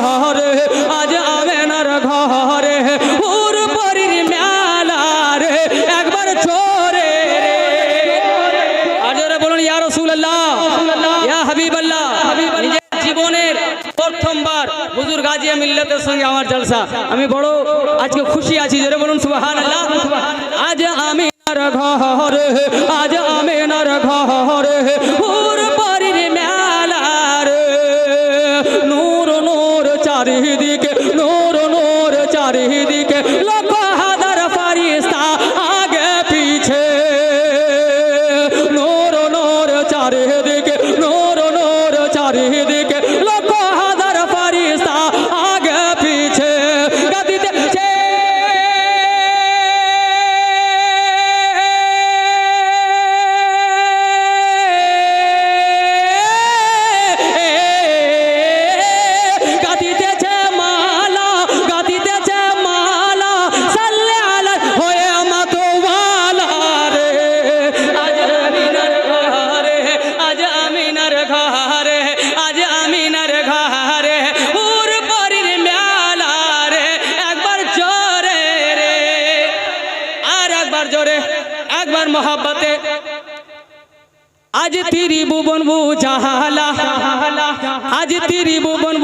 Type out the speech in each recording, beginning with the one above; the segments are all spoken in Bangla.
শহর চারিদিকে আজ তিরি ভুবন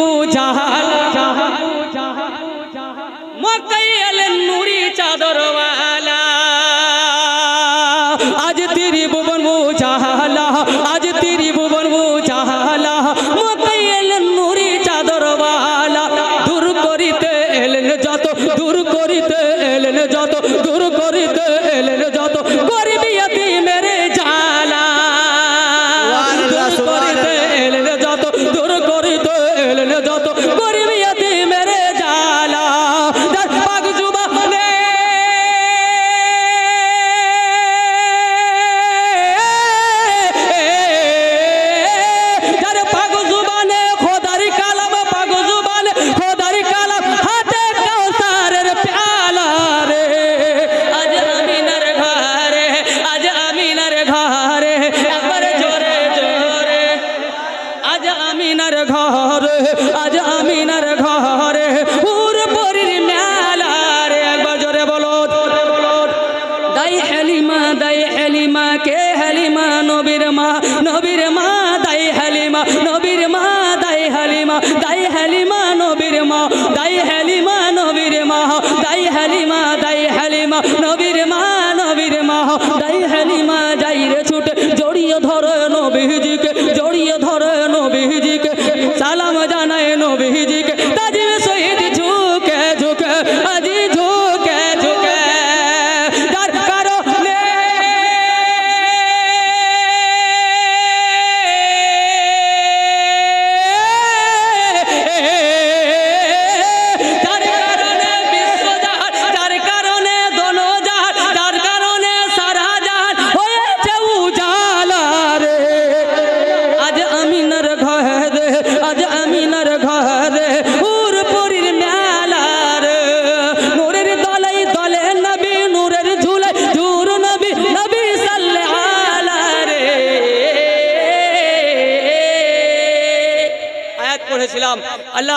ঘরে, আজ আমিনার ঘরে পুর পরির মেলা রে। একবার জোরে বলো। দাই হালিমা দাই হালিমা, কে হালিমা? নবীর মা নবীর মা, দাই হালিমা, নবীর মা, দাই হালিমা দাই হালিমা, নবীর মা, দাই হালিমা, নবীর মা, দাই হালিমা দাই হালিমা, নবীর মা নবীর মা, দাই হালিমা, যাই রে ছুটে, জড়িয়ে ধরে নবীজিকে।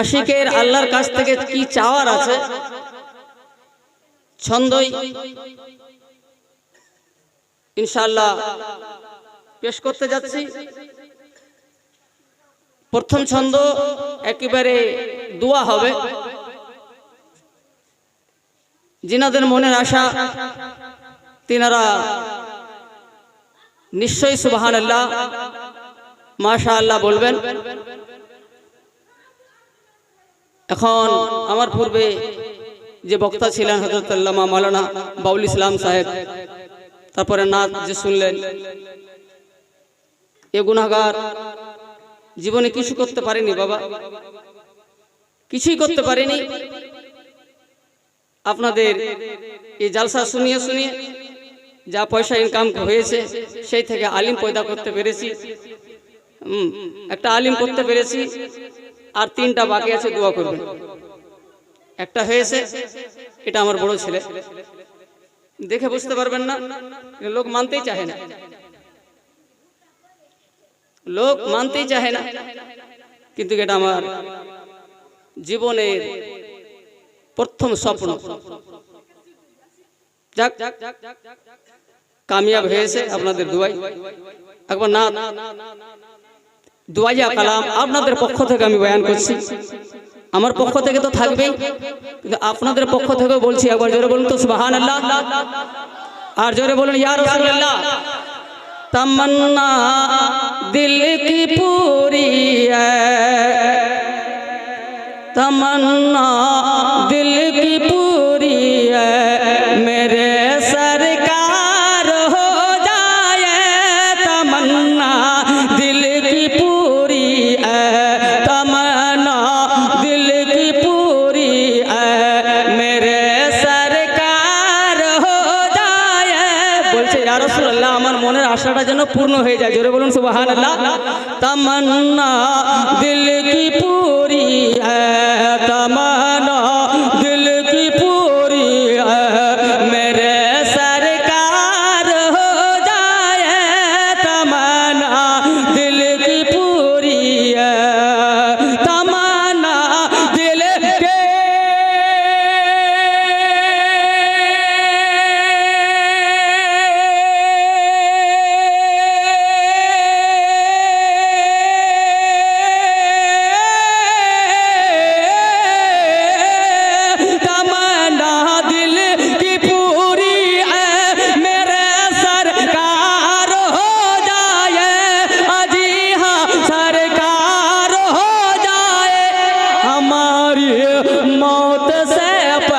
আশিকের আল্লাহর কাছ থেকে কি চাওয়ার আছে? ছন্দই। ইনশাআল্লাহ পেশ করতে যাচ্ছি। প্রথম ছন্দ একেবারে দোয়া হবে। যিনাদের মনের আশা, তিনারা নিশ্চয়ই সুবাহান আল্লাহ মাশা আল্লাহ বলবেন। এখন আমার পূর্বে যে বক্তা ছিলেন হজরত আল্লামা মাওলানা বাউল ইসলাম সাহেব, তারপরে নাচ যে শুনলেন, এ গুনাগার জীবনে কিছু করতে পারেনি বাবা। কিছুই করতে পারেনি। আপনাদের এই জালসা শুনিয়ে শুনিয়ে যা পয়সা ইনকাম হয়েছে, সেই থেকে আলিম পয়দা করতে পেরেছি। একটা আলিম করতে পেরেছি। আর তিনটা বাকি আছে দোয়া করবেন একটা হয়েছে এটা আমার বড় ছেলে দেখে বুঝতে পারবেন না লোক মানতেই চাহে না লোক মানতেই চাহে না কিন্তু এটা আমার জীবনের প্রথম স্বপ্ন যাক কামিয়াব হয়েছে আপনাদের দুয়াই একবার না দোয়াইয়া কালাম আপনাদের পক্ষ থেকে আমি বয়ান করছি। আমার পক্ষ থেকে তো থাকবেই। কিন্তু আপনাদের পক্ষ থেকে বলছি, একবার জোরে বলুন তো সুবাহান আল্লাহ আর জোরে বলুন ইয়ার আল্লাহ তামান্না দিল কি পুরি তামান্না দিল ইয়া আমার মনের আশাটা যেন পূর্ণ হয়ে যায়। জোরে বলুন, সুবহানাল্লাহ। তামান্না, দিল কি পুরি হ্যায় তামান্না।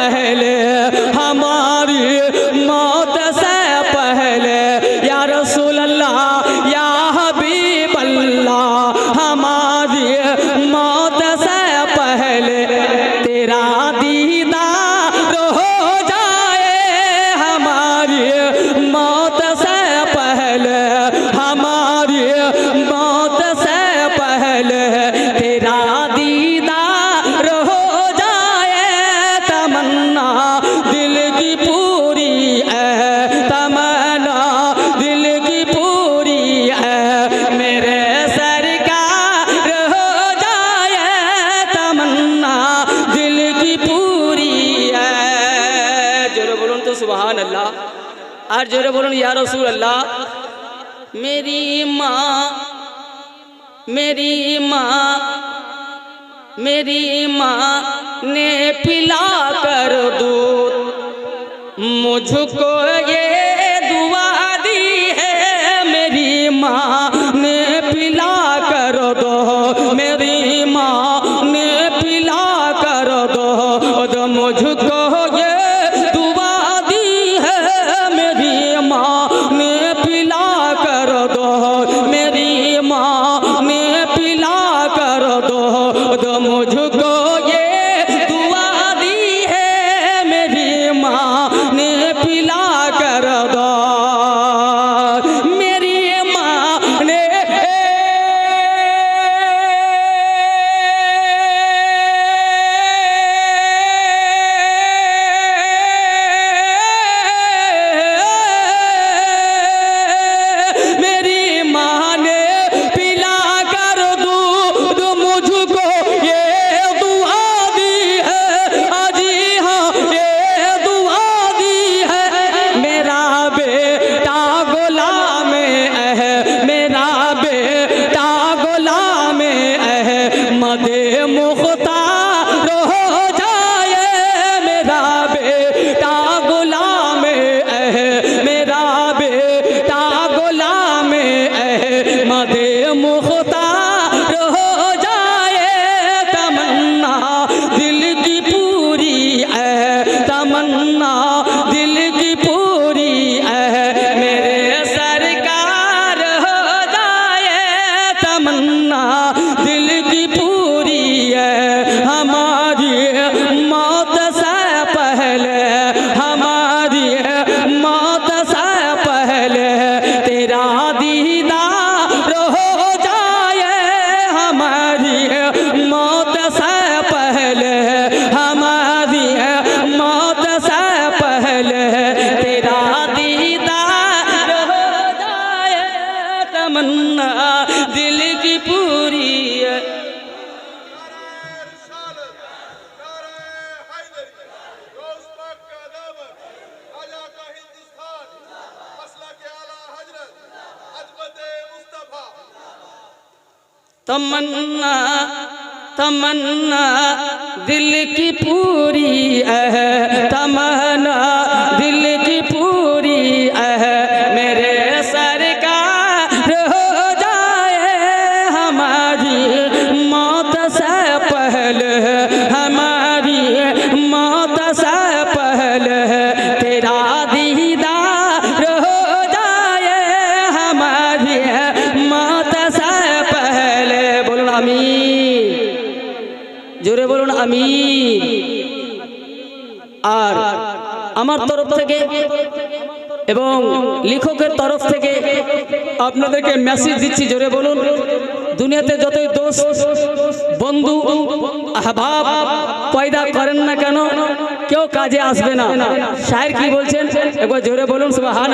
আহলে জোরে বলুন ইয়া রাসূল আল্লাহ मेरी माँ मेरी माँ मेरी माँ ने पिला कर दूध मुझको तमन्ना तमन्ना दिल की पूरी है तमन्ना আমি জোরে বলুন আমি আর আমার তরফ থেকে এবং লেখকের তরফ থেকে আপনাদেরকে মেসেজ দিচ্ছি, জোরে বলুন। দুনিয়াতে যতই দোষ, বন্ধু, আহবাব পয়দা করেন না কেন, কেউ কাজে আসবে না। সাহের কি বলছেন? একবার জোরে বলুন সুবাহান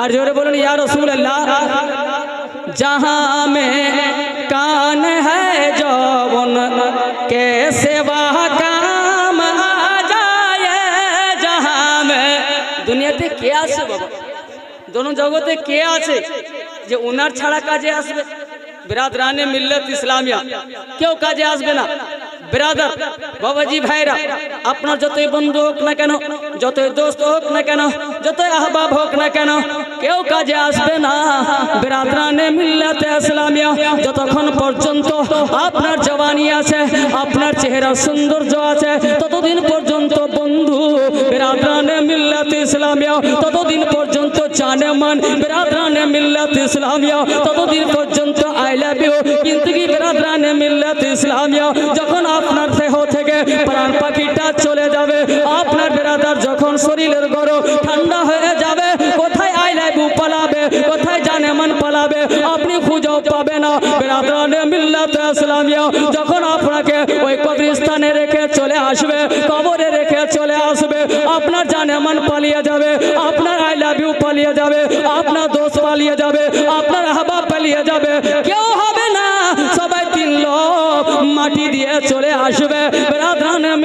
আর জোরে বলুন ইয়ার রসুল আল্লাহ জাহা মে कान है जौवन के सेवा काम आ जाए जहाँ में দুনিয়াতে কে আছে বাবা দোনো জগতে কে আছে যে ওনার ছাড়া কাজে আসবে বিরাদরানে মিল্লত ইসলামিয়া কেউ কাজে আসবে না ব্রাদার বাবাজি ভাইরা আপনার যতই বন্ধু হোক না কেন যতই দোস্ত হোক না কেন যতই আহবাব হোক না কেন কেউ কাজে আসবে না। ব্রাদরানে মিল্লাত ইসলামিয়া, যতক্ষণ পর্যন্ত আপনার জবানি আছে, আপনার চেহারা সৌন্দর্য আছে, ততদিন পর্যন্ত বন্ধু ব্রাদরানে মিল্লাত ইসলামিয়া, ততদিন পর্যন্ত জানে মান ব্রাদরানে মিল্লাত ইসলামিয়া, ততদিন পর্যন্ত আই লাভ ইউ। কিন্তু কি ব্রাদরানে মিল্লাত ইসলামিয়া, যখন আপনার দেহ থেকে প্রাণ পাখিটা চলে যাবে, আপনার বেরাদার যখন শরীরের গরম ঠান্ডা হয়ে যাবে কোথায় জানে মান পালাবে, আপনি খুঁজেও পাবে যখন আপনাকে ওই কবরস্থানে রেখে চলে আসবে, কবরে রেখে চলে আসবে, আপনার জান এমন পালিয়ে যাবে, আপনার আই লাভ ইউ পালিয়ে যাবে, আপনার দোষ পালিয়ে যাবে, আপনার হাবা পালিয়ে যাবে। কেউ হবে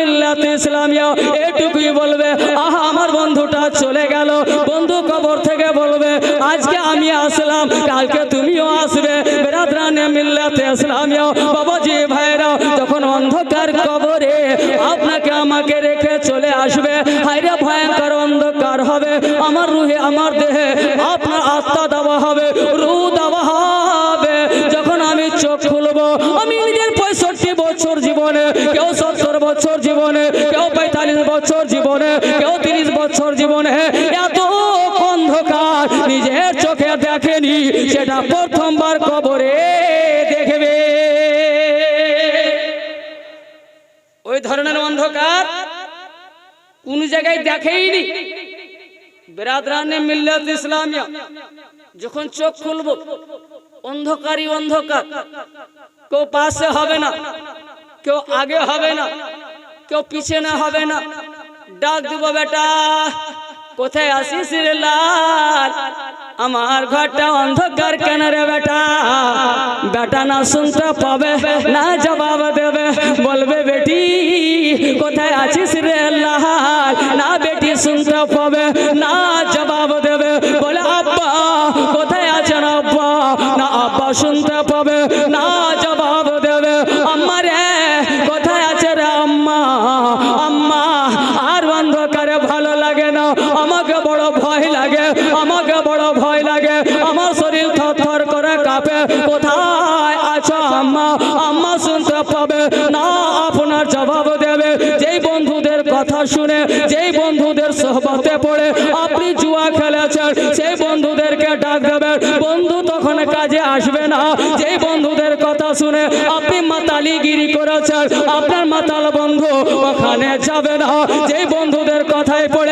মিল্লাত ইসলামিয়া, এটুকুই বলবে, আহা, আমার বন্ধুটা চলে গেল। বন্ধু কবর থেকে বলবে, আজকে আমি আসলাম, কালকে তুমিও আসবে। বেরাদানে মিল্লাত ইসলামিয়া, বাবাজি ভাইরা, যখন অন্ধকার কবরে আপনাকে আমাকে রেখে চলে আসবে হাইরে ভয়ঙ্কর অন্ধকার হবে। আমার রুহে, আমার দেহে আপনার আত্মা দেওয়া হবে। জীবনে, কেউ তিরিশ বছর জীবনে এত অন্ধকার নিজের চোখে দেখেনি, সেটা প্রথমবার কবরে দেখবে। ওই ধরনের অন্ধকার কোন জায়গায় দেখেইনি। বেরাদরানে মিল্লাত ইসলামিয়া, যখন চোখ খুলবো, অন্ধকারই অন্ধকার। কেউ পাশে হবে না, কেউ আগে হবে না, কেউ পিছনে হবে না। ডাক দিব বেটা। কোথায় আসিস রে লাল? আমার ঘরটা অন্ধকার কেন রে বেটা? বেটা না শুনতে পাবে, না জবাব দেবে। বলবে, বেটি, কোথায় আছিস রে লাল? না বেটি, শুনতে পাবে ভয় লাগে, আমাকে বড় ভয় লাগে। আমার শরীর থর করে কাঁপে। কোথায় আছো আম্মা? আম্মা শুনতে পাবে। না, আপনার জবাব দেবে। যেই বন্ধুদের কথা শুনে, যেই বন্ধুদের সহবতে পড়ে, আপনি জুয়া খেলেছেন। সেই বন্ধুদেরকে ডাক দেবেন। বন্ধু তখন কাজে আসবে না। যেই বন্ধুদের কথা শুনে আপনি মাতালিগিরি করেছেন, আপনার মাতাল বন্ধু ওখানে যাবে না। যেই বন্ধুদের কথায় পড়ে